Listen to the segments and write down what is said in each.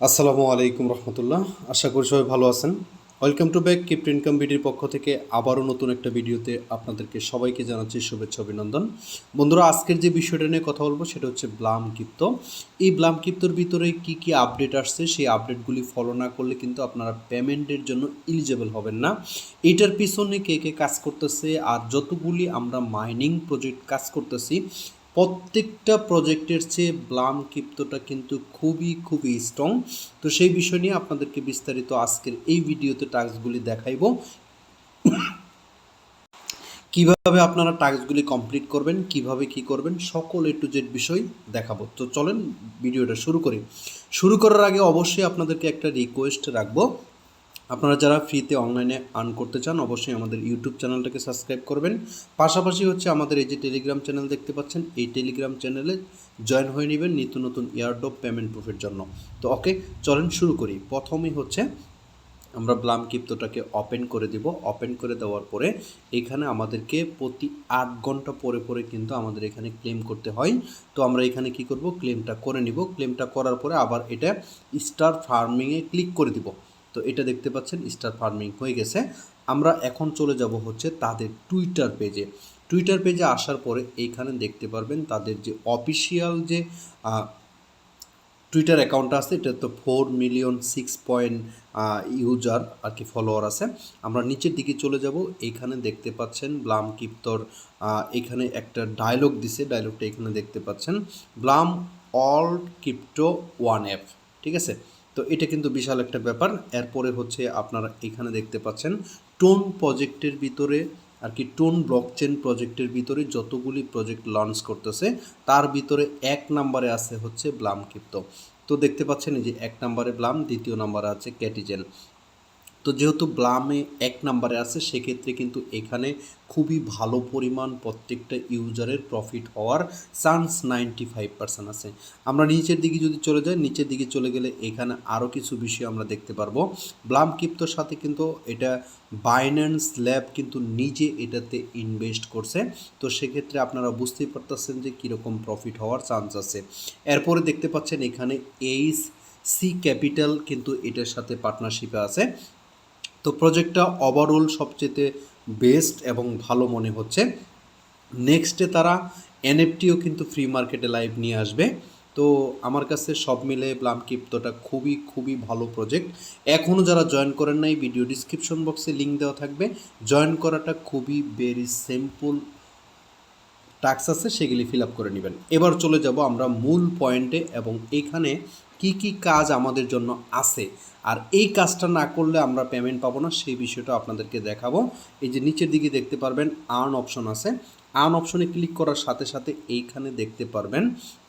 আসসালামু আলাইকুম রহমতুল্লাহ। আশা করি সবাই ভালো আছেন। Welcome to back crypto income বিডির পক্ষ থেকে আবারও নতুন একটা ভিডিওতে আপনাদেরকে সবাইকে জানাচ্ছি শুভেচ্ছা, অভিনন্দন। বন্ধুরা, আজকের যে বিষয়টা নিয়ে কথা বলব সেটা হচ্ছে ব্লাম কিপ্ত এই ব্লাম কিপ্তর ভিতরে কি কি আপডেট আসছে সেই আপডেটগুলি ফলো না করলে কিন্তু আপনারা পেমেন্টের জন্য ইলিজেবল হবেন না। এটার পিছনে কে কে কাজ করতেছে আর যতগুলি আমরা মাইনিং প্রজেক্ট কাজ করতেছি প্রত্যেকটা প্রজেক্টের চেয়ে ব্লাম কিপ্তটা কিন্তু খুবই খুবই স্ট্রং তো সেই বিষয় নিয়ে আপনাদেরকে বিস্তারিত আজকের এই ভিডিওতে টাস্কগুলি দেখাইব। কীভাবে আপনারা টাস্কগুলি কমপ্লিট করবেন, কীভাবে কি করবেন, সকল এ টু জেড বিষয় দেখাবো। তো চলেন ভিডিওটা শুরু করি। শুরু করার আগে অবশ্যই আপনাদেরকে একটা রিকোয়েস্ট রাখব। আপনারা যারা ফ্রিতে অনলাইনে আর্ন করতে চান, অবশ্যই আমাদের ইউটিউব চ্যানেলটাকে সাবস্ক্রাইব করবেন। পাশাপাশি হচ্ছে আমাদের এই যে টেলিগ্রাম চ্যানেল দেখতে পাচ্ছেন, এই টেলিগ্রাম চ্যানেলে জয়েন হয়ে নেবেন নিত্য নতুন এয়ারড্রপ পেমেন্ট প্রুফের জন্য। তো ওকে চলেন শুরু করি। প্রথমেই হচ্ছে আমরা ব্লাম কিপ্তটাকে ওপেন করে দিব। ওপেন করে দেওয়ার পরে এখানে আমাদেরকে প্রতি আট ঘণ্টা পরে পরে কিন্তু আমাদের এখানে ক্লেম করতে হয়। তো আমরা এখানে কি করব? ক্লেমটা করে নিব। ক্লেমটা করার পরে আবার এটা স্টার ফার্মিংয়ে ক্লিক করে দিব। তো এটা দেখতে পাচ্ছেন, স্টার ফার্মিং হয়ে গেছে। আমরা এখন চলে যাব হচ্ছে তাদের টুইটার পেজে টুইটার পেজে আসার পরে এইখানে দেখতে পারবেন তাদের যে অফিসিয়াল যে টুইটার অ্যাকাউন্ট আছে, এটা তো four million six point user আর কি ফলোয়ার আছে। আমরা নিচের দিকে চলে যাব, এইখানে দেখতে পাচ্ছেন ব্লাম কিপ্তর এখানে একটা ডায়লগ দিছে ডায়লগটা এখানে দেখতে পাচ্ছেন। Blum all crypto one app ঠিক আছে? তো এটা কিন্তু বিশাল একটা ব্যাপার। এরপরে হচ্ছে আপনারা এখানে দেখতে পাচ্ছেন টোন প্রজেক্টের ভিতরে আর কি টোন ব্লকচেন প্রজেক্টের ভিতরে যতগুলি প্রজেক্ট লঞ্চ করতেছে, তার ভিতরে এক নাম্বারে আছে হচ্ছে ব্লাম ক্ষিপ্ত তো দেখতে পাচ্ছেন যে এক নাম্বারে ব্লাম, দ্বিতীয় নাম্বারে আছে ক্যাটিজেন। তো যেহেতু ব্লামে এক নম্বরে আছে, সেক্ষেত্রে কিন্তু এখানে খুবই ভালো পরিমাণ প্রত্যেকটা ইউজারের প্রফিট হওয়ার চান্স নাইনটি ফাইভ পার্সেন্ট আছে। আমরা নিচের দিকে যদি চলে যাই, নিচের দিকে চলে গেলে এখানে আরও কিছু বিষয় আমরা দেখতে পারব। ব্লাম কিপ্তোর সাথে কিন্তু এটা বাইন্যান্স ল্যাব কিন্তু নিজে এটাতে ইনভেস্ট করছে। তো সেক্ষেত্রে আপনারা বুঝতেই পারতেছেন যে কীরকম প্রফিট হওয়ার চান্স আছে। এরপরে দেখতে পাচ্ছেন এখানে এইচ সি ক্যাপিটাল কিন্তু এটার সাথে পার্টনারশিপে আছে। তো প্রজেক্টটা ওভারঅল সবচেয়ে বেস্ট এবং ভালো মনে হচ্ছে। নেক্সটে তারা এনএফটিও কিন্তু ফ্রি মার্কেটে লাইভ নিয়ে আসবে। তো আমার কাছে সব মিলে কিপ্তোটা খুবই খুবই ভালো প্রজেক্ট এখনও যারা জয়েন করেন নাই ভিডিও ডিসক্রিপশন বক্সে লিঙ্ক দেওয়া থাকবে। জয়েন করাটা খুবই ভেরি সিম্পল টাক্স আছে, সেগুলি ফিল আপ করে নেবেন। এবার চলে যাব আমরা মূল পয়েন্টে এবং এখানে কি কি কাজ আমাদের জন্য আছে? আর এই কাজটা না করলে আমরা পেমেন্ট পাবো না, সেই বিষয়টা আপনাদেরকে দেখাবো। এই যে নিচের দিকে দেখতে পারবেন আর্ন অপশন আছে। আর্ন অপশনে ক্লিক করার সাথে সাথে এইখানে দেখতে পারবেন।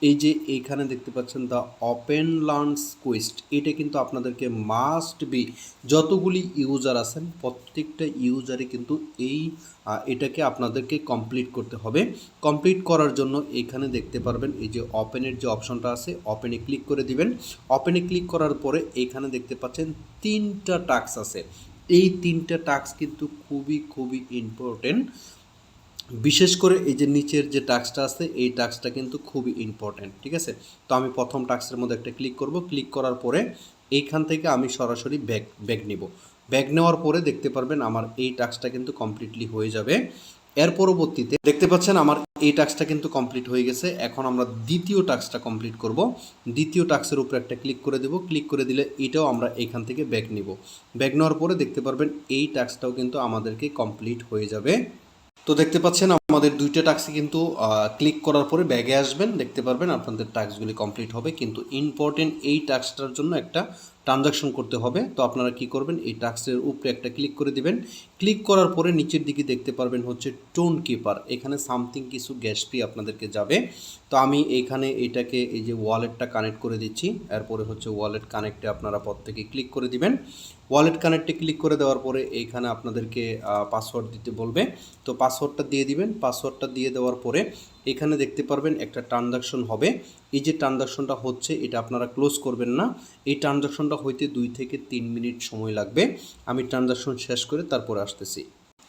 এই যে এইখানে দেখতে পাচ্ছেন দ্য ওপেন লার্নস কুইস্ট এটা কিন্তু আপনাদেরকে মাস্ট বি যতগুলি ইউজার আছেন, প্রত্যেকটা ইউজারে কিন্তু এই এটাকে আপনাদেরকে কমপ্লিট করতে হবে। কমপ্লিট করার জন্য এখানে দেখতে পারবেন এই যে ওপেনের যে অপশনটা আছে, ওপেনে ক্লিক করে দিবেন। ওপেনে ক্লিক করার পরে এইখানে দেখতে পাচ্ছেন তিনটা টাস্ক আছে। এই তিনটা টাস্ক কিন্তু খুবই খুবই ইম্পর্টেন্ট। বিশেষ করে এই যে নিচের যে টাস্কটা আছে, এই টাস্কটা কিন্তু খুবই ইম্পর্ট্যান্ট ঠিক আছে? তো আমি প্রথম টাস্কের মধ্যে একটা ক্লিক করব ক্লিক করার পরে এইখান থেকে আমি সরাসরি ব্যাগ ব্যাগ নিব। ব্যাগ নেওয়ার পরে দেখতে পারবেন আমার এই টাস্কটা কিন্তু কমপ্লিটলি হয়ে যাবে। এর পরবর্তীতে দেখতে পাচ্ছেন আমার এই টাস্কটা কিন্তু কমপ্লিট হয়ে গেছে। এখন আমরা দ্বিতীয় টাস্কটা কমপ্লিট করব। দ্বিতীয় টাস্কের উপরে একটা ক্লিক করে দেব। ক্লিক করে দিলে এটাও আমরা এখান থেকে ব্যাগ নিব। ব্যাগ নেওয়ার পরে দেখতে পারবেন এই টাস্কটাও কিন্তু আমাদেরকে কমপ্লিট হয়ে যাবে। তো দেখতে পাচ্ছেন আমাদের দুইটা টাক্সি কিন্তু ক্লিক করার পরে ব্যাগে আসবেন। দেখতে পারবেন আপনাদের টাস্কগুলি কমপ্লিট হবে। কিন্তু ইম্পর্টেন্ট এই টাস্কটার জন্য একটা ট্রানজাকশন করতে হবে। তো আপনারা কি করবেন? এই টাস্কের উপরে একটা ক্লিক করে দিবেন। ক্লিক করার পরে নিচের দিকে দেখতে পারবেন হচ্ছে টোন কিপার। এখানে সামথিং কিছু গ্যাস ফি আপনাদেরকে যাবে। তো আমি এখানে এটাকে এই যে ওয়ালেটটা কানেক্ট করে দিচ্ছি। এরপরে হচ্ছে ওয়ালেট কানেক্টে আপনারা প্রত্যেকে ক্লিক করে দিবেন। ওয়ালেট কানেক্টে ক্লিক করে দেওয়ার পরে এইখানে আপনাদেরকে পাসওয়ার্ড দিতে বলবে। তো পাসওয়ার্ডটা দিয়ে দিবেন। পাসওয়ার্ডটা দিয়ে দেওয়ার পরে এখানে দেখতে পারবেন একটা ট্রানজাকশন হবে। এই যে ট্রানজাকশনটা হচ্ছে, এটা আপনারা ক্লোজ করবেন না। এই ট্রানজাকশনটা হইতে দুই থেকে তিন মিনিট সময় লাগবে। আমি ট্রানজাকশন শেষ করে তারপরে আসতেছি।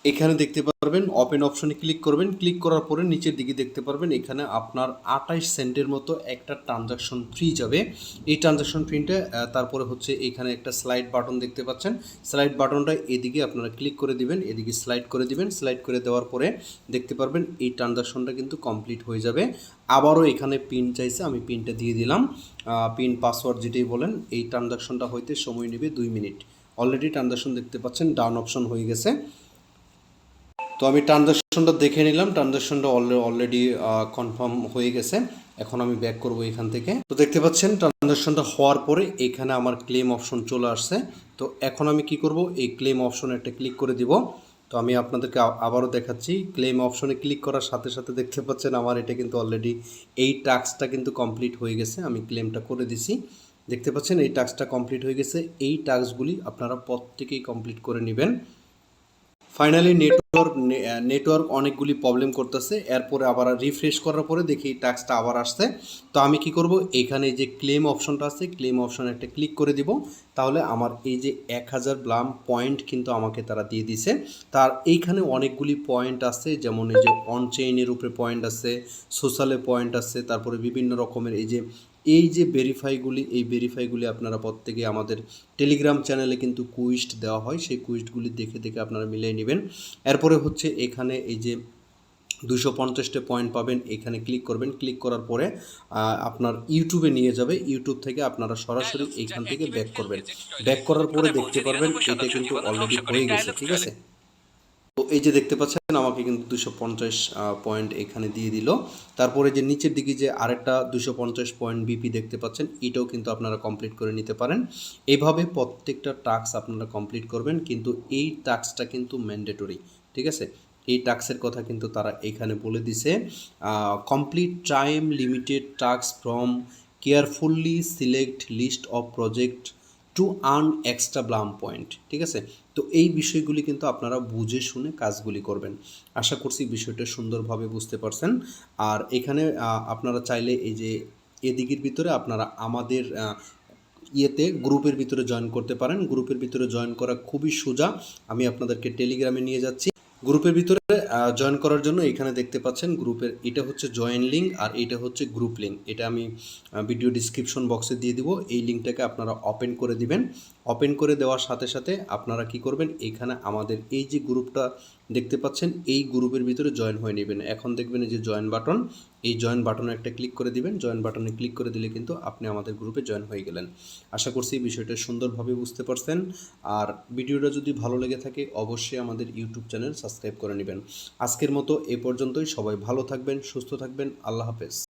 এখানে দেখতে পারবেন ওপেন অপশনে ক্লিক করবেন। ক্লিক করার পরে নিচের দিকে দেখতে পারবেন এখানে আপনার আঠাইশ সেন্টের মতো একটা ট্রানজাকশন ফ্রি যাবে। এই ট্রানজাকশন ফ্রিটা তারপরে হচ্ছে এখানে একটা স্লাইড বাটন দেখতে পাচ্ছেন। স্লাইড বাটনটা এদিকে আপনারা ক্লিক করে দিবেন, এদিকে স্লাইড করে দিবেন। স্লাইড করে দেওয়ার পরে দেখতে পারবেন এই ট্রানজাকশনটা কিন্তু কমপ্লিট হয়ে যাবে। আবারও এখানে পিন চাইছে, আমি পিনটা দিয়ে দিলাম। পিন পাসওয়ার্ড যেটাই বলেন, এই ট্রানজাকশনটা হইতে সময় নেবে দুই মিনিট। অলরেডি ট্রানজাকশন দেখতে পাচ্ছেন ডাউন অপশন হয়ে গেছে। তো আমি ট্রানজাকশনটা দেখে নিলাম। ট্রানজাকশনটা অলরেডি কনফার্ম হয়ে গেছে। এখন আমি ব্যাক করব এখান থেকে। তো দেখতে পাচ্ছেন, ট্রানজাকশনটা হওয়ার পরে এখানে আমার ক্লেম অপশন চলে আসছে। তো এখন আমি কি করব? এই ক্লেম অপশনে একটা ক্লিক করে দিব। তো আমি আপনাদেরকে আবারও দেখাচ্ছি। ক্লেম অপশনে ক্লিক করার সাথে সাথে দেখতে পাচ্ছেন আমার এটা কিন্তু অলরেডি এই টাস্কটা কিন্তু কমপ্লিট হয়ে গেছে। আমি ক্লেমটা করে দিছি। দেখতে পাচ্ছেন, এই টাস্কটা কমপ্লিট হয়ে গেছে। এই টাস্কগুলি আপনারা প্রত্যেকেই কমপ্লিট করে নেবেন। ফাইনালি নেটওয়ার্ক নেটওয়ার্ক অনেকগুলি প্রবলেম করতেছে, এরপরে আবার রিফ্রেশ করার পরে দেখি টাস্কটা আবার আসছে। তো আমি কি করব? এখানে যে ক্লেম অপশনটা আছে ক্লেম অপশনে একটা ক্লিক করে দিব। তাহলে আমার এই যে এক হাজার ব্লাম পয়েন্ট কিন্তু আমাকে তারা দিয়ে দিছে। তার এইখানে অনেকগুলি পয়েন্ট আছে, যেমন এই যে অন চেইনের উপরে পয়েন্ট আছে সোশ্যালে পয়েন্ট আছে, তারপরে বিভিন্ন রকমের এই যে এই যে ভেরিফাইগুলি এই ভেরিফাইগুলি আপনারা প্রত্যেকে আমাদের টেলিগ্রাম চ্যানেলে কিন্তু কুইস্ট দেওয়া হয়। সেই কুইস্টগুলি দেখে দেখে আপনারা মিলিয়ে নেবেন। এরপরে হচ্ছে এখানে এই যে দুশো পঞ্চাশটা পয়েন্ট পাবেন এখানে ক্লিক করবেন। ক্লিক করার পরে আপনার ইউটিউবে নিয়ে যাবে। ইউটিউব থেকে আপনারা সরাসরি এইখান থেকে ব্যাক করবেন। ব্যাক করার পরে দেখতে পারবেন এটা কিন্তু অলরেডি হয়ে গেছে ঠিক আছে? তো এই যে দেখতে পাচ্ছেন আমাকে কিন্তু দুশো পঞ্চাশ পয়েন্ট এখানে দিয়ে দিল। তারপরে যে নিচের দিকে যে আরেকটা দুশো পঞ্চাশ পয়েন্ট বিপি দেখতে পাচ্ছেন এটাও কিন্তু আপনারা কমপ্লিট করে নিতে পারেন। এইভাবে প্রত্যেকটা টাস্ক আপনারা কমপ্লিট করবেন কিন্তু এই টাস্কটা কিন্তু ম্যান্ডেটরি ঠিক আছে? এই টাস্কের কথা কিন্তু তারা এখানে বলে দিছে। Complete time limited task from carefully select list of project to earn extra Blum point ঠিক আছে? তো এই বিষয়গুলি কিন্তু আপনারা বুঝে শুনে কাজগুলি করবেন। আশা করছি বিষয়টা সুন্দরভাবে বুঝতে পারছেন। আর এখানে আপনারা চাইলে এই যে এদিকের ভিতরে আপনারা আমাদের ইয়েতে গ্রুপের ভিতরে জয়েন করতে পারেন। গ্রুপের ভিতরে জয়েন করা খুবই সোজা। আমি আপনাদেরকে টেলিগ্রামে নিয়ে যাচ্ছি। গ্রুপের ভিতরে জয়েন করার জন্য এখানে দেখতে পাচ্ছেন গ্রুপের, এটা হচ্ছে জয়েন লিঙ্ক আর এটা হচ্ছে গ্রুপ লিঙ্ক এটা আমি ভিডিও ডিসক্রিপশন বক্সে দিয়ে দিব। এই লিঙ্কটাকে আপনারা ওপেন করে দিবেন। ওপেন করে দেওয়ার সাথে সাথে আপনারা কি করবেন? এখানে আমাদের এই যে গ্রুপটা দেখতে পাচ্ছেন, এই গ্রুপের ভিতরে জয়েন হয়ে নেবেন। এখন দেখবেন যে জয়েন বাটন এই জয়েন বাটনে একটা ক্লিক করে দিবেন। জয়েন বাটনে ক্লিক করে দিলে কিন্তু আপনি আমাদের গ্রুপে জয়েন হয়ে গেলেন। আশা করছি এই বিষয়টা সুন্দরভাবে বুঝতে পারছেন। আর ভিডিওটা যদি ভালো লেগে থাকে, অবশ্যই আমাদের ইউটিউব চ্যানেল সাবস্ক্রাইব করে নেবেন। আজকের মতো এ পর্যন্তই। সবাই ভালো থাকবেন, সুস্থ থাকবেন। আল্লাহ হাফেজ।